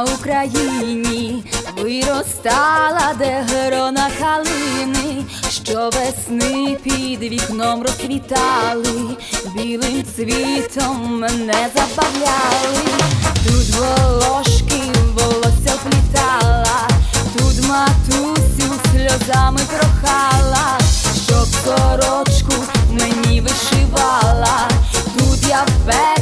Україні. Виростала, де грона калини, що весни під вікном розквітали, білим цвітом мене забавляли, тут волошки волосся вплітала, тут матусю сльозами прохала, щоб сорочку мені вишивала, тут я вперше